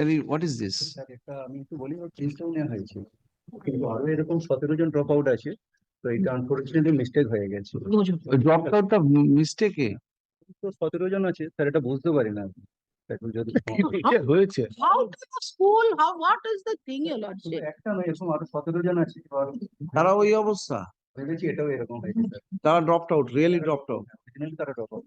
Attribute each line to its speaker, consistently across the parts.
Speaker 1: Harry, what is this?
Speaker 2: Sir আমি একটু বলি ওর নেওয়া হয়েছে কিন্তু আরও এরকম সতেরো জন ড্রপ আউট আছে তো এটা আনফরচুনেটলি মিস্টেক হয়ে গেছে তো সতেরো জন আছে স্যার এটা বুঝতে পারি না যদি
Speaker 3: হয়েছে
Speaker 4: How to the school, how, what is the thing, your
Speaker 2: শুধু
Speaker 4: lordship?
Speaker 2: একটা নয় এরকম আরও সতেরো জন আছে
Speaker 1: তারা ওই অবস্থা?
Speaker 2: ভেবেছি এটাও এরকম হয়েছে
Speaker 1: তারা really dropped out?
Speaker 2: তারা ড্রপ আউট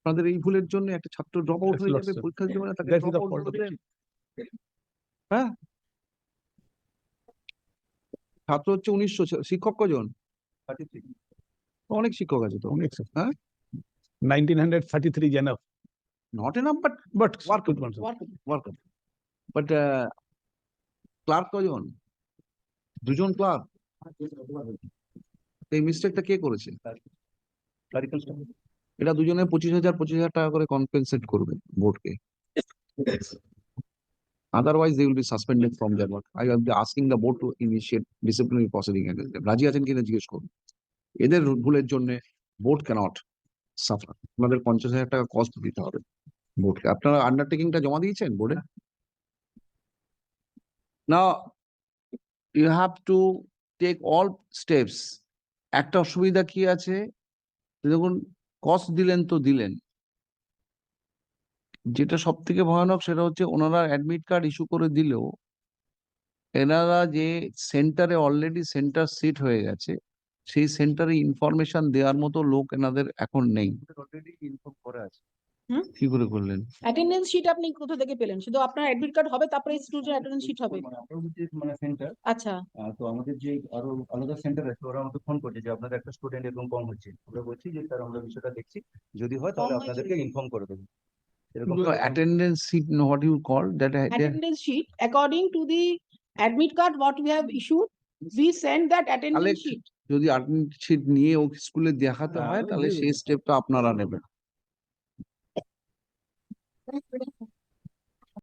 Speaker 1: আপনাদের এই ভুলের জন্য একটা ছাত্র ড্রপ আউট হয়ে যাবে
Speaker 3: sir.
Speaker 1: পরীক্ষা দিতে না, তাকে করে
Speaker 3: of
Speaker 1: দেন। হ্যাঁ? ছাত্র হচ্ছে উনিশশো শিক্ষক কজন? অনেক শিক্ষক আছে তো।
Speaker 3: অনেক
Speaker 1: হ্যাঁ?
Speaker 3: enough,
Speaker 1: Not enough, but
Speaker 3: but
Speaker 1: Work. But uh, clerk কজন? দুজন ক্লার্ক। এই মিস্টেকটা কে করেছে? এটা দুজনে পঁচিশ হাজার পঁচিশ হাজার টাকা করে কম্পেনসেট করবে বোর্ডকে otherwise they will be suspended from their work I will be asking the board to initiate disciplinary proceeding against them রাজি আছেন কিনা জিজ্ঞেস করুন। এদের ভুলের জন্য বোর্ড ক্যানট সাফার আপনাদের পঞ্চাশ হাজার টাকা কস্ট দিতে হবে বোর্ডকে আপনারা আন্ডারটেকিংটা জমা দিয়েছেন বোর্ডে না you have to take all steps একটা অসুবিধা কি আছে? দেখুন কস্ট দিলেন তো দিলেন। যেটা সব থেকে ভয়ানক সেটা হচ্ছে ওনারা অ্যাডমিট কার্ড ইস্যু করে দিলেও এনারা যে সেন্টারে অলরেডি সেন্টার সিট হয়ে গেছে, সেই সেন্টারে ইনফরমেশন দেওয়ার মতো লোক এনাদের এখন নেই।
Speaker 2: অলরেডি ইনফর্ম করা আছে।
Speaker 1: কি করে করলেন?
Speaker 4: Attendance sheet আপনি কোথা থেকে পেলেন? শুধু আপনার admit card হবে তারপরে স্টুডেন্ট attendance sheet হবে?
Speaker 2: মানে যে মানে সেন্টার
Speaker 4: আচ্ছা,
Speaker 2: তো আমাদের যে আরও আলাদা সেন্টার আছে ওরা আমাকে ফোন করছে যে আপনাদের একটা স্টুডেন্ট এরকম কম হচ্ছে। আমরা বলছি যে স্যার আমরা বিষয়টা দেখছি। যদি হয় তাহলে আপনাদেরকে ইনফর্ম করে দেবো। এরকম
Speaker 1: attendance sheet what you call that
Speaker 4: attendance sheet according to the admit card what we have issued, we send that
Speaker 1: Collect.
Speaker 4: sheet.
Speaker 1: যদি অ্যাটেন্ডেন্স সিট নিয়ে ও স্কুলে দেখাতে
Speaker 2: হ্যাঁ,
Speaker 1: হয় তাহলে সেই স্টেপটা আপনারা নেবেন। Gracias.